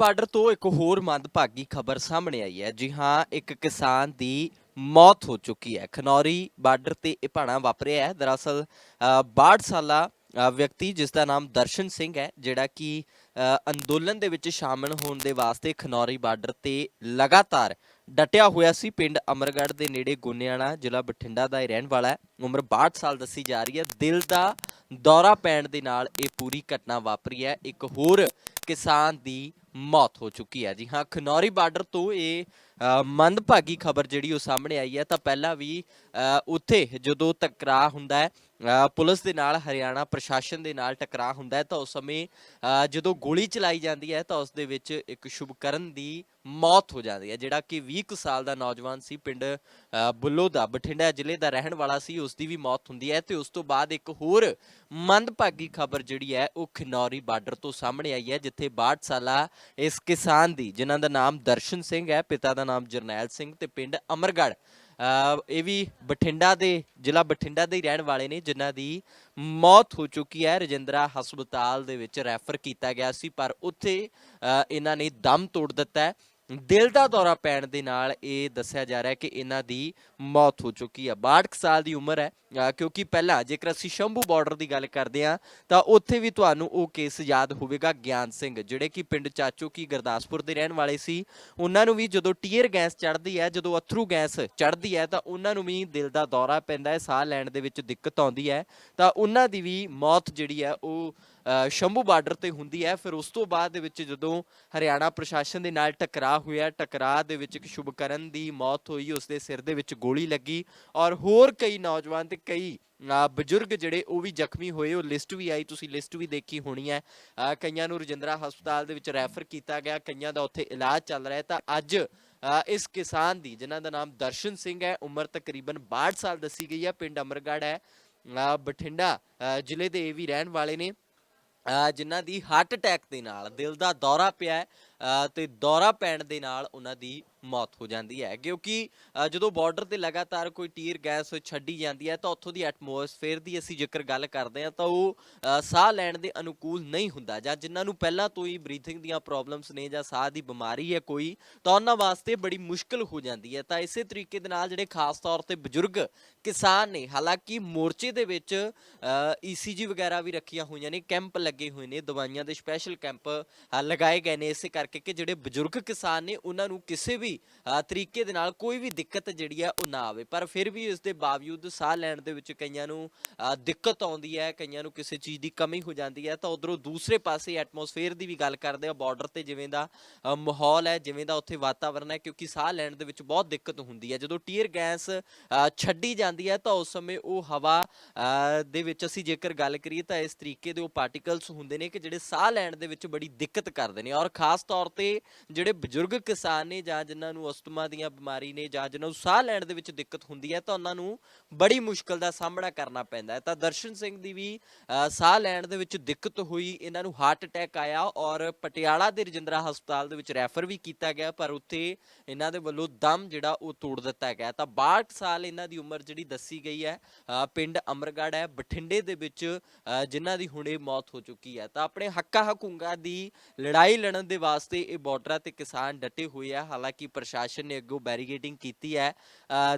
Border ਤੋਂ ਇੱਕ ਹੋਰ ਮੰਦਭਾਗੀ ਖਬਰ ਸਾਹਮਣੇ ਆਈ ਹੈ। ਜੀ ਹਾਂ ਇੱਕ ਕਿਸਾਨ ਦੀ ਮੌਤ ਹੋ ਚੁੱਕੀ ਹੈ। ਖਨੌਰੀ ਬਾਰਡਰ ਤੇ ਇਹ ਭਾਣਾ ਵਾਪਰਿਆ ਹੈ। ਦਰਅਸਲ ਅ, 62 ਸਾਲਾ ਵਿਅਕਤੀ ਜਿਸ ਦਾ ਨਾਮ ਦਰਸ਼ਨ ਸਿੰਘ ਹੈ ਜਿਹੜਾ ਕਿ ਅੰਦੋਲਨ ਦੇ ਵਿੱਚ ਸ਼ਾਮਲ ਹੋਣ ਦੇ ਵਾਸਤੇ ਖਨੌਰੀ ਬਾਰਡਰ ਤੇ ਲਗਾਤਾਰ ਡਟਿਆ ਹੋਇਆ ਸੀ। ਪਿੰਡ ਅਮਰਗੜ੍ਹ ਦੇ ਨੇੜੇ ਗੋਨਿਆਣਾ ਜ਼ਿਲ੍ਹਾ ਬਠਿੰਡਾ ਦਾ ਇਹ ਰਹਿਣ ਵਾਲਾ ਹੈ। ਉਮਰ 62 ਸਾਲ ਦੱਸੀ ਜਾ ਰਹੀ ਹੈ। ਦਿਲ ਦਾ ਦੌਰਾ ਪੈਣ ਦੇ ਨਾਲ ਇਹ ਪੂਰੀ ਘਟਨਾ ਵਾਪਰੀ ਹੈ। ਇੱਕ ਹੋਰ ਕਿਸਾਨ ਦੀ ਮੌਤ ਹੋ ਚੁੱਕੀ ਹੈ। ਜੀ ਹਾਂ ਖਨੌਰੀ ਬਾਰਡਰ ਤੋਂ ਇਹ ਅ, ਮੰਦਭਾਗੀ ਖਬਰ ਜਿਹੜੀ ਉਹ ਸਾਹਮਣੇ ਆਈ ਹੈ ਤਾਂ ਪਹਿਲਾਂ ਵੀ ਅ, ਉੱਥੇ ਜਦੋਂ ਟਕਰਾਅ ਹੁੰਦਾ ਹੈ ਪੁਲਿਸ ਦੇ ਨਾਲ ਹਰਿਆਣਾ ਪ੍ਰਸ਼ਾਸਨ ਦੇ ਨਾਲ ਟਕਰਾਅ ਹੁੰਦਾ ਹੈ ਤਾਂ ਉਸ ਸਮੇਂ ਜਦੋਂ ਗੋਲੀ ਚਲਾਈ ਜਾਂਦੀ ਹੈ ਤਾਂ ਉਸ ਦੇ ਵਿੱਚ ਇੱਕ ਸ਼ੁਭਕਰਨ ਦੀ ਮੌਤ ਹੋ ਜਾਂਦੀ ਹੈ ਜਿਹੜਾ ਕਿ 20 ਕੁ ਸਾਲ ਦਾ ਨੌਜਵਾਨ ਸੀ ਪਿੰਡ ਅ, ਬੁੱਲੋ ਦਾ ਬਠਿੰਡਾ ਜ਼ਿਲ੍ਹੇ ਦਾ ਰਹਿਣ ਵਾਲਾ ਸੀ ਉਸ ਦੀ ਵੀ ਮੌਤ ਹੁੰਦੀ ਹੈ। ਤੇ ਉਸ ਤੋਂ ਬਾਅਦ ਇੱਕ ਹੋਰ ਮੰਦਭਾਗੀ ਖਬਰ ਜਿਹੜੀ ਹੈ ਉਹ ਖਨੌਰੀ ਬਾਰਡਰ ਤੋਂ ਸਾਹਮਣੇ ਆਈ ਹੈ ਜਿੱਥੇ 62 ਸਾਲਾ ਇਸ ਕਿਸਾਨ ਦੀ ਜਿਨ੍ਹਾਂ ਦਾ ਨਾਮ ਦਰਸ਼ਨ ਸਿੰਘ ਹੈ ਪਿਤਾ ਦਾ ਨਾਮ ਜਰਨੈਲ ਸਿੰਘ ਤੇ ਪਿੰਡ ਅਮਰਗੜ੍ਹ। ਅ, ਇਹ ਵੀ ਬਠਿੰਡਾ ਦੇ ਜ਼ਿਲ੍ਹਾ ਬਠਿੰਡਾ ਦੇ ਹੀ ਰਹਿਣ ਵਾਲੇ ਨੇ ਜਿਨ੍ਹਾਂ ਦੀ ਮੌਤ ਹੋ ਚੁੱਕੀ ਹੈ। ਰਜਿੰਦਰਾ ਹਸਪਤਾਲ ਦੇ ਵਿੱਚ ਰੈਫਰ ਕੀਤਾ ਗਿਆ ਸੀ ਪਰ ਉੱਥੇ ਅ, ਇਹਨਾਂ ਨੇ ਦਮ ਤੋੜ ਦਿੱਤਾ ਦਿਲ ਦਾ ਦੌਰਾ ਪੈਣ ਦੇ ਨਾਲ ਇਹ ਦੱਸਿਆ ਜਾ ਰਿਹਾ ਹੈ ਕਿ ਇਹਨਾਂ ਦੀ ਮੌਤ ਹੋ ਚੁੱਕੀ ਹੈ। 62 ਕੁ ਸਾਲ ਦੀ ਉਮਰ ਹੈ ਕਿਉਂਕਿ ਪਹਿਲਾਂ ਜੇਕਰ ਅਸੀਂ ਸ਼ੰਭੂ ਬਾਰਡਰ ਦੀ ਗੱਲ ਕਰਦੇ ਹਾਂ, ਤਾਂ ਉੱਥੇ ਵੀ ਤੁਹਾਨੂੰ ਉਹ ਕੇਸ ਯਾਦ ਹੋਵੇਗਾ ਗਿਆਨ ਸਿੰਘ, ਜਿਹੜੇ ਕਿ ਪਿੰਡ ਚਾਚੋ ਕੀ ਗੁਰਦਾਸਪੁਰ ਦੇ ਰਹਿਣ ਵਾਲੇ ਸੀ। ਉਹਨਾਂ ਨੂੰ ਵੀ ਜਦੋਂ ਟੀਅਰ ਗੈਸ ਚੜ੍ਹਦੀ ਹੈ, ਜਦੋਂ ਅਥਰੂ ਗੈਸ ਚੜ੍ਹਦੀ ਹੈ, ਤਾਂ ਉਹਨਾਂ ਨੂੰ ਵੀ ਦਿਲ ਦਾ ਦੌਰਾ ਪੈਂਦਾ ਹੈ, ਸਾਹ ਲੈਣ ਦੇ ਵਿੱਚ ਦਿੱਕਤ ਆਉਂਦੀ ਹੈ। ਤਾਂ ਉਹਨਾਂ ਦੀ ਵੀ ਮੌਤ ਜਿਹੜੀ ਹੈ, ਉਹ ਸ਼ੰਭੂ ਬਾਰਡਰ ਤੇ ਹੁੰਦੀ ਹੈ। ਫਿਰ ਉਸ ਤੋਂ ਬਾਅਦ ਦੇ ਵਿੱਚ ਜਦੋਂ ਹਰਿਆਣਾ ਪ੍ਰਸ਼ਾਸਨ ਦੇ ਨਾਲ ਟਕਰਾਅ ਹੋਇਆ, ਟਕਰਾਅ ਦੇ ਵਿੱਚ ਇੱਕ ਸ਼ੁਭਕਰਨ ਦੀ ਮੌਤ ਹੋਈ, ਉਸ ਦੇ ਸਿਰ ਦੇ ਵਿੱਚ ਗੋਲੀ ਲੱਗੀ ਔਰ ਹੋਰ ਕਈ ਨੌਜਵਾਨ ਤੇ ਕਈ ਬਜ਼ੁਰਗ ਜਿਹੜੇ ਉਹ ਵੀ ਜ਼ਖਮੀ ਹੋਏ। ਉਹ ਲਿਸਟ ਵੀ ਆਈ, ਤੁਸੀਂ ਲਿਸਟ ਵੀ ਦੇਖੀ ਹੋਣੀ ਹੈ। ਕਈਆਂ ਨੂੰ ਰਜਿੰਦਰਾ ਹਸਪਤਾਲ ਦੇ ਵਿੱਚ ਰੈਫਰ ਕੀਤਾ ਗਿਆ, ਕਈਆਂ ਦਾ ਉੱਥੇ ਇਲਾਜ ਚੱਲ ਰਿਹਾ ਤਾਂ ਅੱਜ ਇਸ ਕਿਸਾਨ ਦੀ, ਜਿਨ੍ਹਾਂ ਦਾ ਨਾਮ ਦਰਸ਼ਨ ਸਿੰਘ ਹੈ, ਉਮਰ ਤਕਰੀਬਨ 62 ਸਾਲ ਦੱਸੀ ਗਈ ਹੈ। ਪਿੰਡ ਅਮਰਗੜ੍ਹ ਹੈ। ਬਠਿੰਡਾ ਜ਼ਿਲ੍ਹੇ ਦੇ ਇਹ ਵੀ ਰਹਿਣ ਵਾਲੇ ਨੇ। ਜਿਨ੍ਹਾਂ ਦੀ ਹਾਰਟ ਅਟੈਕ ਦੇ ਨਾਲ ਦਿਲ ਦਾ ਦੌਰਾ ਪਿਆ ਹੈ, ਤੇ ਦੌਰਾ ਪੈਣ ਦੇ ਨਾਲ ਉਹਨਾਂ ਦੀ ਮੌਤ ਹੋ ਜਾਂਦੀ ਹੈ ਕਿਉਂਕਿ ਅ, ਜਦੋਂ ਬਾਰਡਰ ਤੇ ਲਗਾਤਾਰ ਕੋਈ ਟੀਰ ਗੈਸ ਛੱਡੀ ਜਾਂਦੀ ਹੈ ਤਾਂ ਉੱਥੋਂ ਦੀ ਐਟਮੋਸਫੇਅਰ ਦੀ ਅਸੀਂ ਜ਼ਿਕਰ ਗੱਲ ਕਰਦੇ ਹਾਂ ਤਾਂ ਉਹ ਅ, ਸਾਹ ਲੈਣ ਦੇ ਅਨੁਕੂਲ ਨਹੀਂ ਹੁੰਦਾ ਜਾਂ ਜਿਨ੍ਹਾਂ ਨੂੰ ਪਹਿਲਾਂ ਤੋਂ ਹੀ ਬਰੀਥਿੰਗ ਦੀਆਂ ਪ੍ਰੋਬਲਮਸ ਨੇ ਜਾਂ ਸਾਹ ਦੀ ਬਿਮਾਰੀ ਹੈ ਕੋਈ ਤਾਂ ਉਹਨਾਂ ਵਾਸਤੇ ਬੜੀ ਮੁਸ਼ਕਲ ਹੋ ਜਾਂਦੀ ਹੈ। ਤਾਂ ਇਸੇ ਤਰੀਕੇ ਦੇ ਨਾਲ ਜਿਹੜੇ ਖਾਸ ਤੌਰ ਤੇ ਬਜ਼ੁਰਗ ਕਿਸਾਨ ਨੇ ਹਾਲਾਂਕਿ ਮੋਰਚੇ ਦੇ ਵਿੱਚ ਈਸੀਜੀ ਵਗੈਰਾ ਵੀ ਰੱਖੀਆਂ ਹੋਈਆਂ ਨੇ ਕੈਂਪ ਲੱਗੇ ਹੋਏ ਨੇ ਦਵਾਈਆਂ ਦੇ ਸਪੈਸ਼ਲ ਕੈਂਪ ਲਗਾਏ ਗਏ ਨੇ ਇਸੇ ਕਰਕੇ ਕਿ ਜਿਹੜੇ ਬਜ਼ੁਰਗ ਕਿਸਾਨ ਨੇ ਉਹਨਾਂ ਨੂੰ ਕਿਸੇ ਵੀ ਅ, ਤਰੀਕੇ ਦੇ ਨਾਲ ਕੋਈ ਵੀ ਦਿੱਕਤ ਜਿਹੜੀ ਹੈ ਉਹ ਨਾ ਆਵੇ। ਪਰ ਫਿਰ ਵੀ ਇਸ ਦੇ ਬਾਵਜੂਦ ਸਾਹ ਲੈਣ ਦੇ ਵਿੱਚ ਕਈਆਂ ਨੂੰ ਦਿੱਕਤ ਆਉਂਦੀ ਹੈ ਕਈਆਂ ਨੂੰ ਕਿਸੇ ਚੀਜ਼ ਦੀ ਕਮੀ ਹੋ ਜਾਂਦੀ ਹੈ ਤਾਂ ਉਧਰੋਂ ਦੂਸਰੇ ਪਾਸੇ ਐਟਮੋਸਫੇਅਰ ਦੀ ਵੀ ਗੱਲ ਕਰਦੇ ਆ। ਬਾਰਡਰ ਤੇ ਜਿਵੇਂ ਦਾ ਮਾਹੌਲ ਹੈ ਜਿਵੇਂ ਦਾ ਉੱਥੇ ਵਾਤਾਵਰਣ ਹੈ ਕਿਉਂਕਿ ਸਾਹ ਲੈਣ ਦੇ ਵਿੱਚ ਬਹੁਤ ਦਿੱਕਤ ਹੁੰਦੀ ਹੈ। ਜਦੋਂ ਟੀਅਰ ਗੈਸ ਛੱਡੀ ਜਾਂਦੀ ਹੈ ਤਾਂ ਉਸ ਸਮੇਂ ਉਹ ਹਵਾ ਦੇ ਵਿੱਚ ਅਸੀਂ ਜੇਕਰ ਗੱਲ ਕਰੀਏ ਤਾਂ ਇਸ ਤਰੀਕੇ ਦੇ ਉਹ ਪਾਰਟੀਕਲਸ ਹੁੰਦੇ ਨੇ ਕਿ ਜਿਹੜੇ ਸਾਹ ਲੈਣ ਦੇ ਵਿੱਚ ਬੜੀ ਦਿੱਕਤ ਕਰਦੇ ਨੇ। ਔਰ ਖਾਸ ਤੌਰ ਤੇ ਜਿਹੜੇ ਬਜ਼ੁਰਗ ਕਿਸਾਨ ਨੇ ਜਾਂ ਜਿਨ੍ਹਾਂ ਨੂੰ ਅਸਥਮਾ ਦੀਆਂ ਬਿਮਾਰੀ ਨੇ ਜਾਂ ਜਿਨ੍ਹਾਂ ਨੂੰ ਸਾਹ ਲੈਣ ਦੇ ਵਿੱਚ ਦਿੱਕਤ ਹੁੰਦੀ ਹੈ ਤਾਂ ਉਹਨਾਂ ਨੂੰ ਬੜੀ ਮੁਸ਼ਕਲ ਦਾ ਸਾਹਮਣਾ ਕਰਨਾ ਪੈਂਦਾ ਹੈ। ਤਾਂ ਦਰਸ਼ਨ ਸਿੰਘ ਦੀ ਵੀ ਅ, ਸਾਹ ਲੈਣ ਦੇ ਵਿੱਚ ਦਿੱਕਤ ਹੋਈ ਇਹਨਾਂ ਨੂੰ ਹਾਰਟ ਅਟੈਕ ਆਇਆ ਔਰ ਪਟਿਆਲਾ ਦੇ ਰਜਿੰਦਰਾ ਹਸਪਤਾਲ ਦੇ ਵਿੱਚ ਰੈਫਰ ਵੀ ਕੀਤਾ ਗਿਆ ਪਰ ਉੱਥੇ ਇਹਨਾਂ ਦੇ ਵੱਲੋਂ ਦਮ ਜਿਹੜਾ ਉਹ ਤੋੜ ਦਿੱਤਾ ਗਿਆ। ਤਾਂ 62 ਸਾਲ ਇਹਨਾਂ ਦੀ ਉਮਰ ਜਿਹੜੀ ਦੱਸੀ ਗਈ ਹੈ ਪਿੰਡ ਅਮਰਗੜ੍ਹ ਹੈ ਬਠਿੰਡੇ ਦੇ ਵਿੱਚ ਅ, ਜਿਨ੍ਹਾਂ ਦੀ ਹੁਣੇ ਮੌਤ ਹੋ ਚੁੱਕੀ ਹੈ। ਤਾਂ ਆਪਣੇ ਹੱਕਾਂ ਹਕੂੰਗਾਂ ਦੀ ਲੜਾਈ ਲੜਨ ਦੇ ਵਾਸਤੇ ਇਹ ਬਾਰਡਰਾਂ ਤੇ ਕਿਸਾਨ ਡਟੇ ਹੋਏ ਆ। ਹਾਲਾਂਕਿ ਪ੍ਰਸ਼ਾਸਨ ਨੇ ਅੱਗੋਂ ਬੈਰੀਗੇਟਿੰਗ ਕੀਤੀ ਹੈ।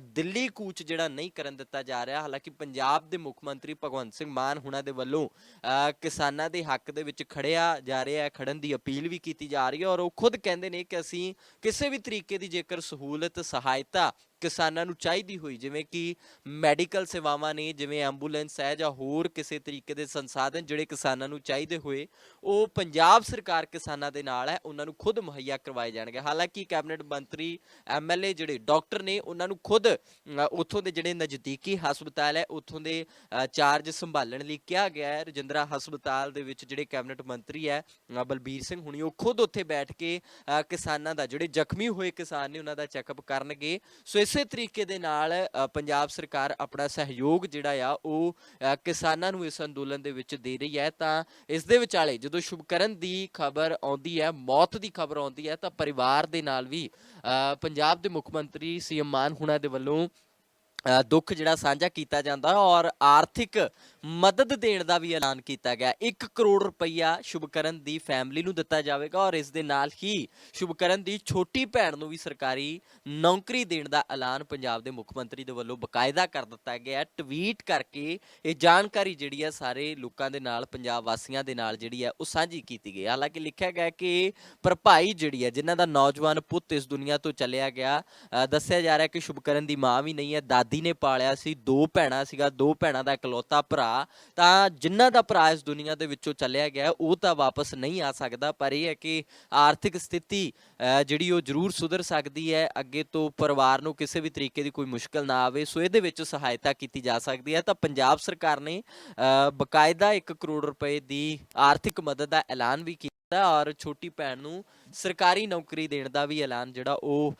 ਦਿੱਲੀ ਕੂਚ ਜਿਹੜਾ ਨਹੀਂ ਕਰਨ ਦਿੱਤਾ ਜਾ ਰਿਹਾ ਹਾਲਾਂਕਿ ਪੰਜਾਬ ਦੇ ਮੁੱਖ ਮੰਤਰੀ ਭਗਵੰਤ ਸਿੰਘ ਮਾਨ ਹੁਣਾਂ ਦੇ ਵੱਲੋਂ ਅ, ਕਿਸਾਨਾਂ ਦੇ ਹੱਕ ਦੇ ਵਿੱਚ ਖੜਿਆ ਜਾ ਰਿਹਾ ਹੈ ਖੜਨ ਦੀ ਅਪੀਲ ਵੀ ਕੀਤੀ ਜਾ ਰਹੀ ਹੈ ਔਰ ਉਹ ਖੁਦ ਕਹਿੰਦੇ ਨੇ ਕਿ ਅਸੀਂ ਕਿਸੇ ਵੀ ਤਰੀਕੇ ਦੀ ਜੇਕਰ ਸਹੂਲਤ ਸਹਾਇਤਾ ਕਿਸਾਨਾਂ ਨੂੰ ਚਾਹੀਦੀ ਹੋਈ, ਜਿਵੇਂ ਕਿ ਮੈਡੀਕਲ ਸੇਵਾਵਾਂ ਨੇ, ਜਿਵੇਂ ਐਂਬੂਲੈਂਸ ਹੈ ਜਾਂ ਹੋਰ ਕਿਸੇ ਤਰੀਕੇ ਦੇ ਸੰਸਾਧਨ ਜਿਹੜੇ ਕਿਸਾਨਾਂ ਨੂੰ ਚਾਹੀਦੇ ਹੋਏ, ਉਹ ਪੰਜਾਬ ਸਰਕਾਰ ਕਿਸਾਨਾਂ ਦੇ ਨਾਲ ਹੈ, ਉਹਨਾਂ ਨੂੰ ਖੁਦ ਮੁਹੱਈਆ ਕਰਵਾਏ ਜਾਣਗੇ। ਹਾਲਾਂਕਿ ਕੈਬਨਿਟ ਮੰਤਰੀ ਐਮਐਲਏ ਜਿਹੜੇ ਡਾਕਟਰ ਨੇ, ਉਹਨਾਂ ਨੂੰ ਖੁਦ ਉੱਥੋਂ ਦੇ ਜਿਹੜੇ ਨਜ਼ਦੀਕੀ ਹਸਪਤਾਲ ਹੈ, ਉੱਥੋਂ ਦੇ ਚਾਰਜ ਸੰਭਾਲਣ ਲਈ ਕਿਹਾ ਗਿਆ ਹੈ। ਰਜਿੰਦਰਾ ਹਸਪਤਾਲ ਦੇ ਵਿੱਚ ਜਿਹੜੇ ਕੈਬਨਿਟ ਮੰਤਰੀ ਹੈ ਬਲਬੀਰ ਸਿੰਘ ਹੁਣੀ, ਉਹ ਖੁਦ ਉੱਥੇ ਬੈਠ ਕੇ ਕਿਸਾਨਾਂ ਦਾ ਜਿਹੜੇ ਜ਼ਖਮੀ ਹੋਏ ਕਿਸਾਨ ਨੇ, ਉਹਨਾਂ ਦਾ ਚੈੱਕਅਪ ਕਰਨਗੇ। ਸੋ ਇਸੇ ਤਰੀਕੇ ਦੇ ਨਾਲ ਪੰਜਾਬ ਸਰਕਾਰ ਆਪਣਾ ਸਹਿਯੋਗ ਜਿਹੜਾ ਆ ਉਹ ਕਿਸਾਨਾਂ ਨੂੰ ਇਸ ਅੰਦੋਲਨ ਦੇ ਵਿੱਚ ਦੇ ਰਹੀ ਹੈ। ਤਾਂ ਇਸ ਦੇ ਵਿਚਾਲੇ ਜਦੋਂ ਸ਼ੁਭਕਰਨ ਦੀ ਖਬਰ ਆਉਂਦੀ ਹੈ ਮੌਤ ਦੀ ਖਬਰ ਆਉਂਦੀ ਹੈ ਤਾਂ ਪਰਿਵਾਰ ਦੇ ਨਾਲ ਵੀ ਅ, ਪੰਜਾਬ ਦੇ ਮੁੱਖ ਮੰਤਰੀ ਸੀਐਮ ਮਾਨ ਹੁਣਾਂ ਦੇ ਵੱਲੋਂ ਦੁੱਖ ਜਿਹੜਾ ਸਾਂਝਾ ਕੀਤਾ ਜਾਂਦਾ ਔਰ ਆਰਥਿਕ ਮਦਦ ਦੇਣ ਦਾ ਵੀ ਐਲਾਨ ਕੀਤਾ ਗਿਆ। 1 ਕਰੋੜ ਰੁਪਈਆ ਸ਼ੁਭਕਰਨ ਦੀ ਫੈਮਿਲੀ ਨੂੰ ਦਿੱਤਾ ਜਾਵੇਗਾ ਔਰ ਇਸ ਦੇ ਨਾਲ ਹੀ ਸ਼ੁਭਕਰਨ ਦੀ ਛੋਟੀ ਭੈਣ ਨੂੰ ਵੀ ਸਰਕਾਰੀ ਨੌਕਰੀ ਦੇਣ ਦਾ ਐਲਾਨ ਪੰਜਾਬ ਦੇ ਮੁੱਖ ਮੰਤਰੀ ਦੇ ਵੱਲੋਂ ਬਕਾਇਦਾ ਕਰ ਦਿੱਤਾ ਗਿਆ ਟਵੀਟ ਕਰਕੇ ਇਹ ਜਾਣਕਾਰੀ ਜਿਹੜੀ ਹੈ ਸਾਰੇ ਲੋਕਾਂ ਦੇ ਨਾਲ, ਪੰਜਾਬ ਵਾਸੀਆਂ ਦੇ ਨਾਲ ਜਿਹੜੀ ਹੈ ਉਹ ਸਾਂਝੀ ਕੀਤੀ ਗਈ ਹਾਲਾਂਕਿ ਲਿਖਿਆ ਗਿਆ ਕਿ ਭਰਪਾਈ ਜਿਹੜੀ ਹੈ, ਜਿਨ੍ਹਾਂ ਦਾ ਨੌਜਵਾਨ ਪੁੱਤ ਇਸ ਦੁਨੀਆ ਤੋਂ ਚਲਿਆ ਗਿਆ ਦੱਸਿਆ ਜਾ ਰਿਹਾ ਕਿ ਸ਼ੁਭਕਰਨ ਦੀ ਮਾਂ ਵੀ ਨਹੀਂ ਹੈ, ਦਾਦੀ ਨੇ ਪਾਲਿਆ ਸੀ ਦੋ ਭੈਣਾਂ ਸੀਗਾ ਦੋ ਭੈਣਾਂ ਦਾ ਇਕਲੌਤਾ ਭਰਾ। ਤਾਂ ਜਿਨ੍ਹਾਂ ਦਾ ਭਰਾ ਇਸ ਦੁਨੀਆ ਦੇ ਵਿੱਚੋਂ ਚੱਲਿਆ ਗਿਆ ਉਹ ਤਾਂ ਵਾਪਸ ਨਹੀਂ ਆ ਸਕਦਾ ਪਰ ਇਹ ਹੈ ਕਿ ਆਰਥਿਕ ਸਥਿਤੀ ਜਿਹੜੀ ਉਹ ਜ਼ਰੂਰ ਸੁਧਰ ਸਕਦੀ ਹੈ ਅੱਗੇ ਤੋਂ ਪਰਿਵਾਰ ਨੂੰ ਕਿਸੇ ਵੀ ਤਰੀਕੇ ਦੀ ਕੋਈ ਮੁਸ਼ਕਲ ਨਾ ਆਵੇ ਸੋ ਇਹਦੇ ਵਿੱਚ ਸਹਾਇਤਾ ਕੀਤੀ ਜਾ ਸਕਦੀ ਹੈ। ਤਾਂ ਪੰਜਾਬ ਸਰਕਾਰ ਨੇ ਅ, ਬਕਾਇਦਾ 1 ਕਰੋੜ ਰੁਪਏ ਦੀ ਆਰਥਿਕ ਮਦਦ ਦਾ ਐਲਾਨ ਵੀ ਕੀਤਾ ਔਰ ਛੋਟੀ ਭੈਣ ਨੂੰ ਸਰਕਾਰੀ ਨੌਕਰੀ ਦੇਣ ਦਾ ਵੀ ਐਲਾਨ ਜਿਹੜਾ ਉਹ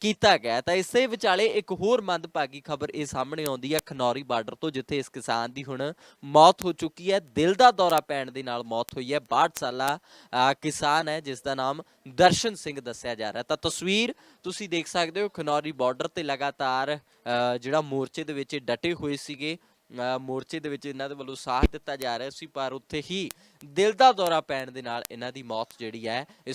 ਕੀਤਾ ਗਿਆ। ਤਾਂ ਇਸੇ ਵਿਚਾਲੇ ਇੱਕ ਹੋਰ ਮੰਦਭਾਗੀ ਖਬਰ ਇਹ ਸਾਹਮਣੇ ਆਉਂਦੀ ਹੈ ਖਨੌਰੀ ਬਾਰਡਰ ਤੋਂ ਜਿੱਥੇ ਇਸ ਕਿਸਾਨ ਦੀ ਹੁਣ ਮੌਤ ਹੋ ਚੁੱਕੀ ਹੈ। ਦਿਲ ਦਾ ਦੌਰਾ ਪੈਣ ਦੇ ਨਾਲ ਮੌਤ ਹੋਈ ਹੈ। 62 ਸਾਲਾ ਅ, ਕਿਸਾਨ ਹੈ ਜਿਸ ਦਾ ਨਾਮ ਦਰਸ਼ਨ ਸਿੰਘ ਦੱਸਿਆ ਜਾ ਰਿਹਾ। ਤਾਂ ਤਸਵੀਰ ਤੁਸੀਂ ਦੇਖ ਸਕਦੇ ਹੋ ਖਨੌਰੀ ਬਾਰਡਰ ਤੇ ਲਗਾਤਾਰ ਅ, ਜਿਹੜਾ ਮੋਰਚੇ ਦੇ ਵਿੱਚ ਡਟੇ ਹੋਏ ਸੀਗੇ। ਮੋਰਚੇ ਦੇ ਵਿੱਚ ਇਹਨਾਂ ਦੇ ਵੱਲੋਂ ਸਾਥ ਦਿੱਤਾ ਜਾ ਰਿਹਾ ਸੀ, ਪਰ ਉੱਥੇ ਹੀ ਦਿਲ ਦਾ ਦੌਰਾ ਪੈਣ ਦੇ ਨਾਲ ਇਹਨਾਂ ਦੀ ਮੌਤ ਜਿਹੜੀ ਹੈ